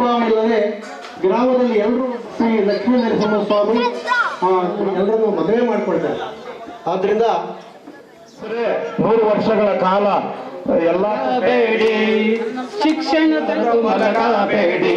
ಭಾವನೆಯಲ್ಲದೆ ಗ್ರಾಮದಲ್ಲಿ ಎಲ್ಲರೂ ಶ್ರೀ ಲಕ್ಷ್ಮೀ ನರಸಿಂಹ ಸ್ವಾಮಿ ಎಲ್ಲರನ್ನು ಮದುವೆ ಮಾಡಿಕೊಡ್ತಾರೆ ಆದ್ರಿಂದ ನೂರು ವರ್ಷಗಳ ಕಾಲ ಎಲ್ಲ ಬೇಡಿ ಶಿಕ್ಷಣ ಬೇಡಿ.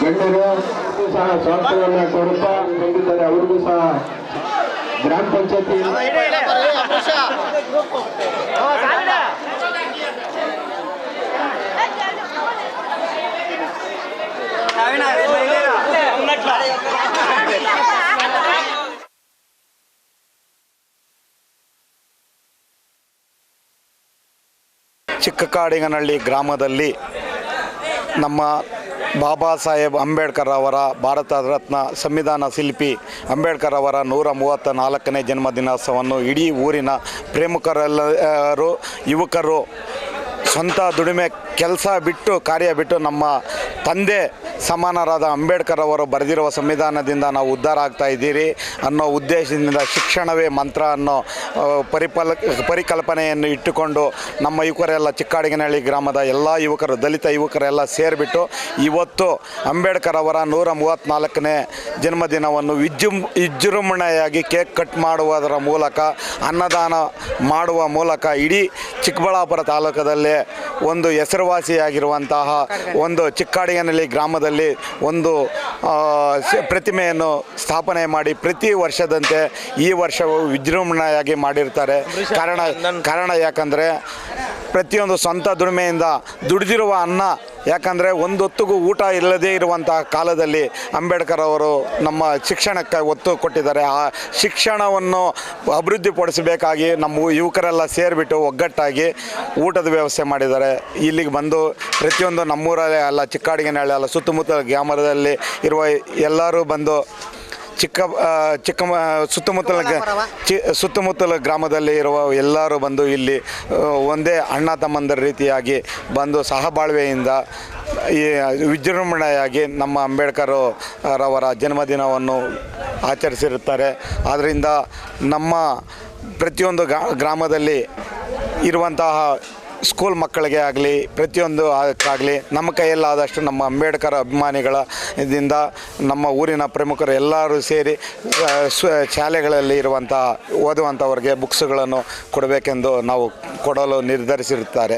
ಗಣ್ಯರು ಸಹ ಸ್ವಾಗತವನ್ನ ಕೊಡುತ್ತಾ ಬಂದಿದ್ದಾರೆ ಅವರಿಗೂ ಸಹ ಗ್ರಾಮ ಪಂಚಾಯತಿ ಚಿಕ್ಕಕಾಡಿಗನಹಳ್ಳಿ ಗ್ರಾಮದಲ್ಲಿ ನಮ್ಮ ಬಾಬಾ ಸಾಹೇಬ್ ಅಂಬೇಡ್ಕರ್ ಅವರ ಭಾರತ ರತ್ನ ಸಂವಿಧಾನ ಶಿಲ್ಪಿ ಅಂಬೇಡ್ಕರ್ ಅವರ ನೂರ ಮೂವತ್ತ ನಾಲ್ಕನೇ ಜನ್ಮದಿನೋತ್ಸವವನ್ನು ಇಡೀ ಊರಿನ ಪ್ರಮುಖರೆಲ್ಲರೂ, ಯುವಕರು ಸ್ವಂತ ದುಡಿಮೆ ಕೆಲಸ ಬಿಟ್ಟು, ಕಾರ್ಯ ಬಿಟ್ಟು ನಮ್ಮ ತಂದೆ ಸಮಾನರಾದ ಅಂಬೇಡ್ಕರ್ ಅವರು ಬರೆದಿರುವ ಸಂವಿಧಾನದಿಂದ ನಾವು ಉದ್ಧಾರ ಆಗ್ತಾ ಇದ್ದೀರಿ ಅನ್ನೋ ಉದ್ದೇಶದಿಂದ ಶಿಕ್ಷಣವೇ ಮಂತ್ರ ಅನ್ನೋ ಪರಿಪಲ್, ಪರಿಕಲ್ಪನೆಯನ್ನು ಇಟ್ಟುಕೊಂಡು ನಮ್ಮ ಯುವಕರೆಲ್ಲ ಚಿಕ್ಕಾಡಿಗನಹಳ್ಳಿ ಗ್ರಾಮದ ಎಲ್ಲ ಯುವಕರು, ದಲಿತ ಯುವಕರೆಲ್ಲ ಸೇರಿಬಿಟ್ಟು ಇವತ್ತು ಅಂಬೇಡ್ಕರ್ ಅವರ ನೂರ ಮೂವತ್ತ್ನಾಲ್ಕನೇ ಜನ್ಮದಿನವನ್ನು ವಿಜೃಂ, ವಿಜೃಂಭಣೆಯಾಗಿ ಕೇಕ್ ಕಟ್ ಮಾಡುವುದರ ಮೂಲಕ, ಅನ್ನದಾನ ಮಾಡುವ ಮೂಲಕ ಇಡೀ ಚಿಕ್ಕಬಳ್ಳಾಪುರ ತಾಲೂಕದಲ್ಲೇ ಒಂದು ಹೆಸರುವಾಸಿಯಾಗಿರುವಂತಹ ಒಂದು ಚಿಕ್ಕಾಡಿಗನಹಳ್ಳಿ ಗ್ರಾಮದಲ್ಲಿ ಒಂದು ಪ್ರತಿಮೆಯನ್ನು ಸ್ಥಾಪನೆ ಮಾಡಿ ಪ್ರತಿ ವರ್ಷದಂತೆ ಈ ವರ್ಷವು ವಿಜೃಂಭಣೆಯಾಗಿ ಮಾಡಿರ್ತಾರೆ. ಕಾರಣ ಕಾರಣ ಯಾಕಂದರೆ ಪ್ರತಿಯೊಂದು ಸ್ವಂತ ದುಡಿಮೆಯಿಂದ ದುಡಿದಿರುವ ಅನ್ನ ಯಾಕಂದರೆ ಒಂದು ಹೊತ್ತಿಗೂ ಊಟ ಇಲ್ಲದೇ ಇರುವಂತಹ ಕಾಲದಲ್ಲಿ ಅಂಬೇಡ್ಕರ್ ಅವರು ನಮ್ಮ ಶಿಕ್ಷಣಕ್ಕೆ ಒತ್ತು ಕೊಟ್ಟಿದ್ದಾರೆ. ಆ ಶಿಕ್ಷಣವನ್ನು ಅಭಿವೃದ್ಧಿಪಡಿಸಬೇಕಾಗಿ ನಮ್ಮ ಯುವಕರೆಲ್ಲ ಸೇರಿಬಿಟ್ಟು ಒಗ್ಗಟ್ಟಾಗಿ ಊಟದ ವ್ಯವಸ್ಥೆ ಮಾಡಿದ್ದಾರೆ. ಇಲ್ಲಿಗೆ ಬಂದು ಪ್ರತಿಯೊಂದು ನಮ್ಮೂರಲ್ಲೇ ಅಲ್ಲ, ಚಿಕ್ಕಾಡಿಗೆನಹಳ್ಳಿ ಅಲ್ಲ ಸುತ್ತಮುತ್ತ ಗ್ರಾಮದಲ್ಲಿ ಇರುವ ಎಲ್ಲರೂ ಬಂದು ಚಿಕ್ಕ ಚಿಕ್ಕ ಸುತ್ತಮುತ್ತಲ ಚಿ ಸುತ್ತಮುತ್ತಲ ಗ್ರಾಮದಲ್ಲಿ ಇರುವ ಎಲ್ಲರೂ ಬಂದು ಇಲ್ಲಿ ಒಂದೇ ಅಣ್ಣ ತಮ್ಮಂದರ ರೀತಿಯಾಗಿ ಬಂದು ಸಹಬಾಳ್ವೆಯಿಂದ ಈ ವಿಜೃಂಭಣೆಯಾಗಿ ನಮ್ಮ ಅಂಬೇಡ್ಕರ್ ರವರ ಜನ್ಮದಿನವನ್ನು ಆಚರಿಸಿರುತ್ತಾರೆ. ಆದ್ದರಿಂದ ನಮ್ಮ ಪ್ರತಿಯೊಂದು ಗಾ- ಗ್ರಾಮದಲ್ಲಿ ಇರುವಂತಹ ಸ್ಕೂಲ್ ಮಕ್ಕಳಿಗೆ ಆಗಲಿ, ಪ್ರತಿಯೊಂದು ಆಗಲಿ ನಮ್ಮ ಕೈಯಲ್ಲಾದಷ್ಟು ನಮ್ಮ ಅಂಬೇಡ್ಕರ್ ಅಭಿಮಾನಿಗಳ ಇದರಿಂದ ನಮ್ಮ ಊರಿನ ಪ್ರಮುಖರು ಎಲ್ಲರೂ ಸೇರಿ ಶಾಲೆಗಳಲ್ಲಿ ಇರುವಂತಹ ಓದುವಂಥವ್ರಿಗೆ ಬುಕ್ಸ್ಗಳನ್ನು ಕೊಡಬೇಕೆಂದು ನಾವು ಕೊಡಲು ನಿರ್ಧರಿಸಿರುತ್ತಾರೆ.